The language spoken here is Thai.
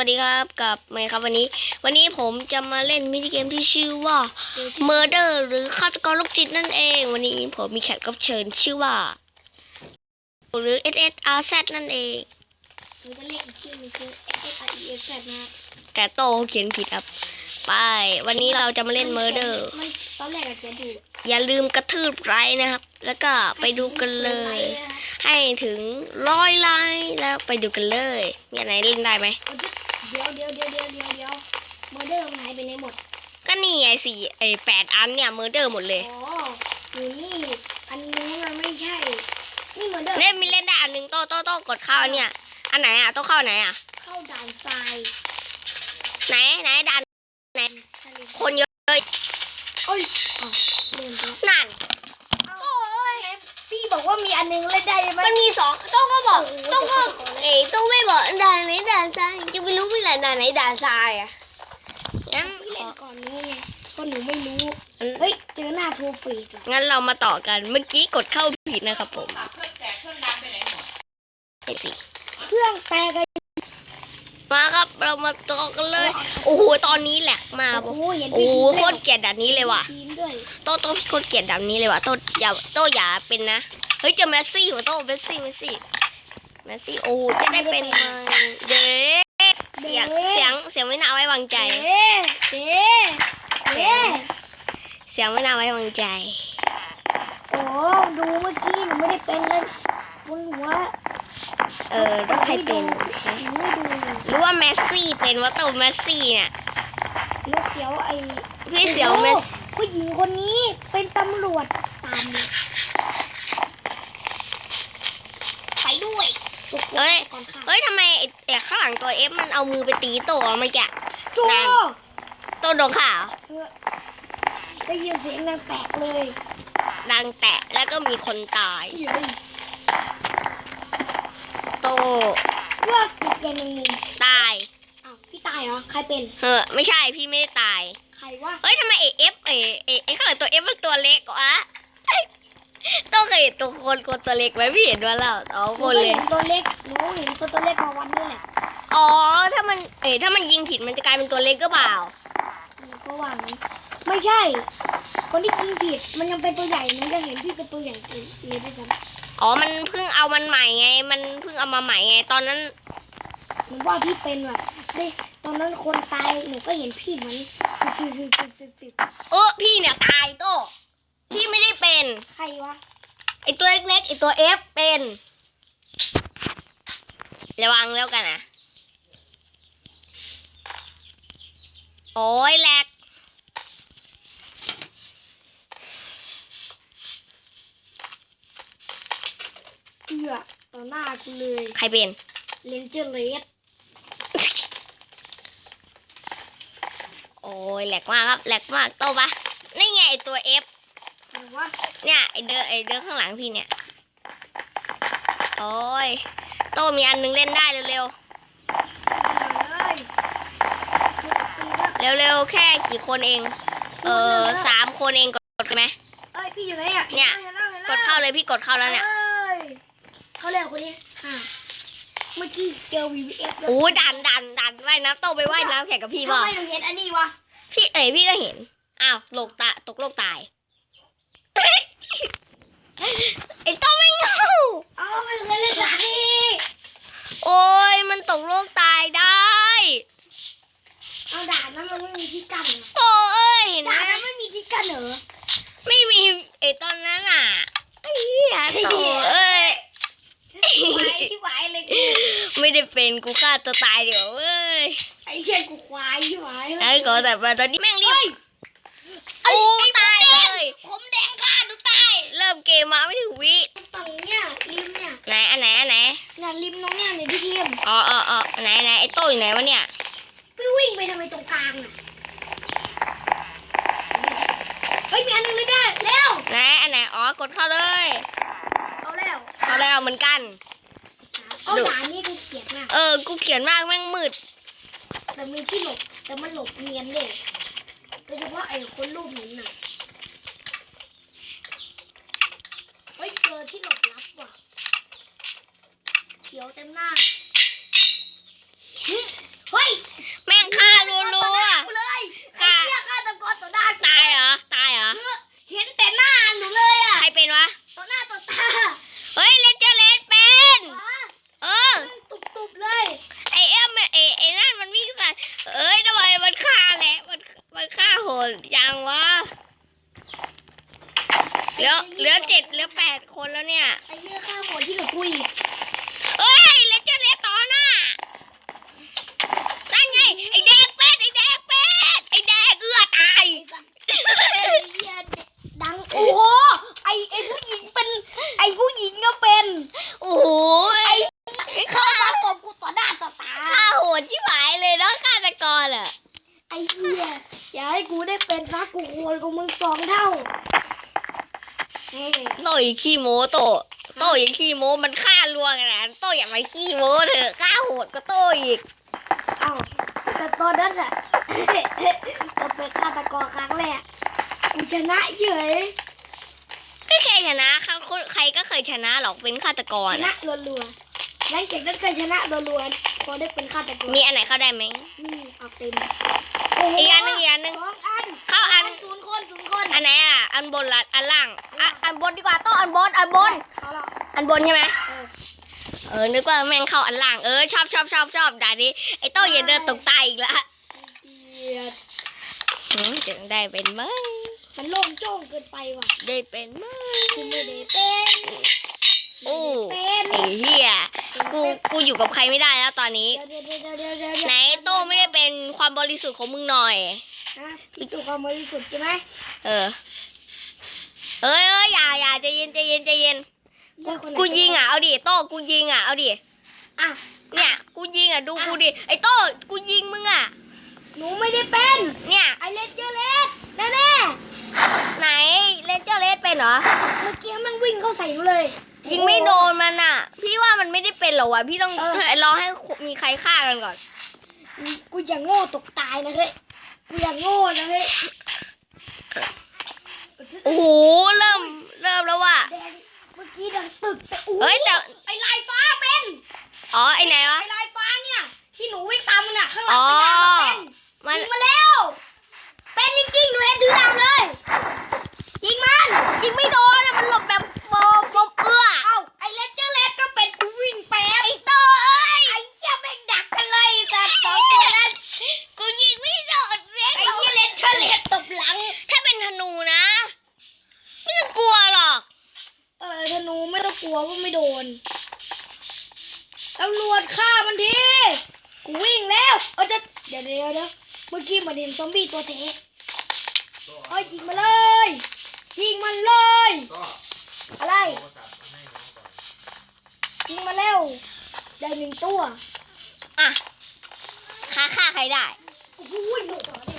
วัสดีครับกับเมย์ครับวันนี้ วันนี้ผมจะมาเล่นมินิเกมที่ชื่อว่า Murder หรือฆาตกรโรคจิตนั่นเอง วันนี้ผมมีแขกรับเชิญชื่อว่า หรือ SSRZ นั่นเองมันก็เลขอีกชื่อหนึงคือ S R E S Z นะครับแต่โตเขียนผิดครับ ไป วันนี้เราจะมาเล่น Murder มันตอนแรกอะเขียนถูกอย่าลืมกระทืบไลค์นะครับ แล้วก็ไปดูกันเลย ให้ถึงร้อยไลค์แล้วไปดูกันเลย มีอะไรเล่นได้ไหม เดี๋ยวเดี๋ยวเดี๋ยวเดี๋ยวเดี๋ยวเดี๋ยวโมเดอร์มันหายไปไหนหมด ก็นี่ไงสี่ไอแปดอันเนี่ยมือเดอร์หมดเลยอ๋ออยู่นี่ อันนู้นมันไม่ใช่ นี่โมเดอร์ เล่นมีเล่นได้อันหนึ่งโต้โต้โต้กดเข้าอันเนี่ย อันไหนอะโต้เข้าไหนอะ เข้าด่านทรายไหนไหนดันทะเลคนเยอะโอ้ยอ๋อเดินไปนั่นโอ้ยพี่ บอกว่ามีอันนึงเล่นได้ไหมมันมีสองโต้ก็บอกโต้ก็เอ้ยโต้ไม่บอกด่านไหนด่านทรายจะไม่รู้ไม่แหละด่านไหนด่านทรายอะงั้นพี่ขเล่อนก่อนนี่ไงเพราะหนูไม่รู้เฮ้ยเจอหน้าโทรฟีดอะงั้นเรามาต่อกันเมื่อกี้กดเข้าผิดนะครับผมเห็นสิเครื่องแตกกัน มาครับเรามาต่อกันเลย โอ้โหตอนนี้แหลกมากโอ้โหเห็นโอ้โหพี่โคตรเกลียดด่านนี้เลยว่ะทีมด้วยโต้โต้พี่โคตรเกลียดแบบนี้เลยว่ะโต้อย่าโต้อย่าเป็นนะเฮ้ยเจอแมสซี่ว่ะโต้เมสซี่เมสซี่แมสซี่โอ้จะได้เป็นไหมเด้เสียงเสียงเสียงไม่น่าไว้วางใจเจ๊เจ๊เจ๊เสียงไม่น่าไว้วางใจโอ้ดูเมื่อกี้หนูไม่ได้เป็นเลยบนหัว เออแล้วใครเป็นหนูไม่ดูเลยหรือว่าแมสซี่เป็นว่าโต้แมสซี่เนี่ยลูกเสียวไอ้พี่เสียวแมสโอ้ผู้หญิงคนนี้เป็นตำรวจตามเลยไปด้วยจุกเอ้ยก่อนค่ะเฮ้ยทำไมไอ้ไอ้ข้างหลังตัวเอฟมันเอามือไปตีโต้อะเมื่อกี้จูนั่นโต้โดนข่าวเออได้ยินเสียงดังแตกเลยดังแตะแล้วก็มีคนตายเฮ้ย โต้เลือกติดอย่างหนึ่งตาย อ้าวพี่ตายเหรอ ใครเป็น เฮ้อไม่ใช่พี่ไม่ได้ตาย ใครวะเฮ้ยทำไมเอเอฟเอเอเอข้างหลังตัวเอฟมันตัวเล็กวะ ต้องเคยเห็นตัวคนคนตัวเล็กไหมพี่เห็นว่าเราสองหคนูนก็เลยเห็นตัวเล็กหนูเห็นตัวตัวเล็กมาวันนี้แหละ อ๋อ ถ้ามัน เอ๋ถ้ามันยิงผิดมันจะกลายเป็นตัวเล็กก็เปล่าหนู ก็ว่างั้นไม่ใช่ คนที่ยิงผิดมันยังเป็นตัวใหญ่หนูยังเห็นพี่เป็นตัวใหญ่เลยด้วยซ้อ๋อ มันเพิ่งเอามันใหม่ไง มันเพิ่งเอามาใหม่ไง ตอนนั้นำหนูว่าพี่เป็นว่ะเด้ตอนนั้นคนตายหนูก็เห็นพี่เหมือนฟิวฟิวฟิวฟิวฟิวเออพี่เนี่ยตายโตพี่ไม่ได้เป็น ใครวะไอตัวเล็กๆไอตัวเอฟเป็น ระวังแล้วกันนะ โอ้ยแหลกเอือต่อหน้ากูเลยใครเป็นเลนเจอร์เลสโอ้ยแหลกมากครับแหลกมากโตปะนี่ไงไอตัวเอฟหรือว่าเนี่ยไอเดอไอเดอข้างหลังพี่เนี่ย โอ้ยโตมีอันนึงเล่นได้เร็วเลยคือสปีดอะ ๆ เร็วๆแค่กี่คนเอง เออสามคนเองกดกดไหมเอ้ยพี่อยู่ไหนอะเนี่ยห็แล้วห็นแล้วกดเข้าเลยพี่กดเข้าแล้วเนี่ยอ้ยเขาเร็วคนนี้อะเมื่อกี้เจอ VVF แล้วโอ้ยดันดันดันว่ายน้ำโตไปว่ายน้ำแข่งกับพี่ทำบ่าไมหนูเห็นอันนี้วะพี่เอ๋ยพี่ก็เห็นอ้าวโลกตาตกโลกตายไอ้โตไม่เงาเอ้าไม่เคยเล่นหลังนี่โอ้ยมันตกโลกตายได้ เอาด่านนั้นมันไม่มีที่กั้นเหรอโตเอ้ยเห็นไหมด่านนั้นไม่มีที่กั้นเหรอ ไม่มีไอ้ตอนนั้นอะไอ้เหี้ยโตเอ้ยควายที่ไหวเลยกูไม่ได้เป็นกูฆ่าตัวตายเดี๋ยวเอ้ยไอ้เชี่ยกูควายที่ไหวไอ้ก็แต่ว่าตอนนี้แม่งรีเฮ้ยบกูตายเลยผมแดงฆ่าหนูตายเริ่มเกมมาไม่ถึงวิฝั่งเนี่ยริมเนี่ยไหนอันไหนอันไหน น่ะริมน้องเนี่ยเนี่ยพี่เทียม อ๋ออ๋ออ๋อไหนไหนไอ้โต้อยู่ไหนวะเนี่ย พี่วิ่งไปทำไมตรงกลางน่ะเฮ้ยมีอันหนึงเลยได้แล้ว ไหน อันไหนอ๋อกดเข้าเลย เอาแล้วเข้าแล้วเหมือนกัน เอาด่านนี้กูเกลียดมากเออ กูเขียนมากแม่งมืด แต่มีที่หลบ แต่มันหลบเนียนเลยโดยเฉพาะไอ้คนรูปหินน่ะเฮ้ยเจอที่หลบลับว่ะ เขียวเต็มหน้า ยังวะเหลือเหลือเจ็ดเหลือแปดคนแล้วเนี่ยไอ้เหี้ยข้าหัวที่หนูคุยเฮ้ยเลนเจอร์เลนต่อหน้านั่นไงไอแดงเป็ดไอแดงเป็ดไอแดงเอื้อตายไอ้เหี้ยดังโอ้โหไอ้ไอ้ผู้หญิงเป็น ไอ้ผู้หญิงก็เป็น โอ้โหเข้ามาตบกูต่อหน้าต่อตาฆ่าโหดชิบหายเลยเนาะฆาตกรอะไอ้เหี้ย อย่าให้กูได้เป็นนะกูโวยกับมึงสองเท่าเฮ้ยโตอย่าขี้โม้โตโตอย่าขี้โม้มันฆ่าลวงนะโตอย่ามาขี้โม้เถอะฆ่าโหดก็โตอีกเอ้าแต่ตอนนั้นอะตอนเป็นฆาตกรครั้งแรกกูชนะเฉยก็แค่ชนะครั้งคนใครก็เคยชนะหรอกเป็นฆาตกรชนะอะรัวๆหลังจากนั้นก็ชนะรัวๆพอได้เป็นฆาตกรมีอันไหนเข้าได้ไหมนี่เอาเต็มโโอีกอันหนึ่งอีกอันหนึ่ง สองอันเข้าอัน ศูนย์คนศูนย์คนอันไหนอะ อันบนละอันล่างอะอันบนดีกว่าโตอันบน อันบน เขาแล้วอันบนใช่ไหมเออเออ นึกว่าแม่งเข้าอันล่าง เออ ชอบชอบชอบชอบด่านี้ ไอ้โตอย่าเดินตกตายอีกละเดียดหืมจะได้เป็นไหมมันโล่งโจ้งเกินไปว่ะได้เป็นไหมกูไม่ได้เป็น โอ้ไม่ได้ไอ้เหี้ยกูกูอยู่กับใครไม่ได้แล้วตอนนี้เป็นเดี๋ยวเดี๋ยวเดี๋ยวเดี๋ยวเดี๋ยวไหนโต้ไม่ได้เป็นความบริสุทธิ์ของมึงหน่อยฮะพี่สุความบริสุทธิ์ใช่ไหมเออเอ้ยเอ้ยอย่าอย่าใจเย็นใจเย็นใจเย็นกูกูยิงอะเอาดิโต้กูยิงอะเอาดิอะเนี่ยกูยิงอะดูกูดิไอ้โต้กูยิงมึงอะหนูไม่ได้เป็นเนี่ยไอเลนเจอร์เลสแน่แน่ไหนเลนเจอร์เลสเป็นเหรอๆเมื่อกี้มันวิ่งเข้าใส่หนูเลย ยิงไม่โดนมันอะ พี่ว่ามันไม่ได้เป็นหรอกวะพี่ต้องเออ รอให้มีใครฆ่ากันก่อน กูอย่างโง่ตกตายนะเฮ้ย กูอย่างโง่นะเฮ้ยโอ้โหเริ่มเริ่มแล้วว่ะ แดงเมื่อกี้ดังตึกแต่โอ้โหเฮ้ยแต่ ไอลายฟ้าเป็นอ๋อไอ้ไหนวะ ไอลายฟ้าเนี่ยที่หนูวิ่งตามมันอะข้างหลังอ๋อ เป็นดาบมาเป็นมัน ยิงมาแล้ว เป็นจริงๆหนูเห็นถือดาบเลยยิงมัน ยิงไม่โดนอะมันหลบแบบโบโบเอื้อ เอ้าไอเลนเจอร์เลสก็เป็นกูวิ่งแป๊บ ไอ้โต้เอ้ย ไอ้เหี้ยแม่งดักกันเลยสัตว์สองตัวนั้น กูยิงไม่โดนเรียน ไอ้เหี้ยเลนเจอร์เลสตบหลัง ถ้าเป็นธนูนะ ไม่ต้องกลัวหรอก เออธนูไม่ต้องกลัวว่าไม่โดนตำรวจฆ่ามันทีกูวิ่งแล้ว เออจะเดี๋ยวเดี๋ยวเดี๋ยวเมื่อกี้มันเห็นซอมบี้ตัวเทะเอ้ยยิงมาเลยยิงมันเลย ก็อะไรโทรศัพท์มาให้น้องก่อนยิงมาแล้วได้หนึ่งตัวอะฆ่าฆ่าใครได้โอ้โหหม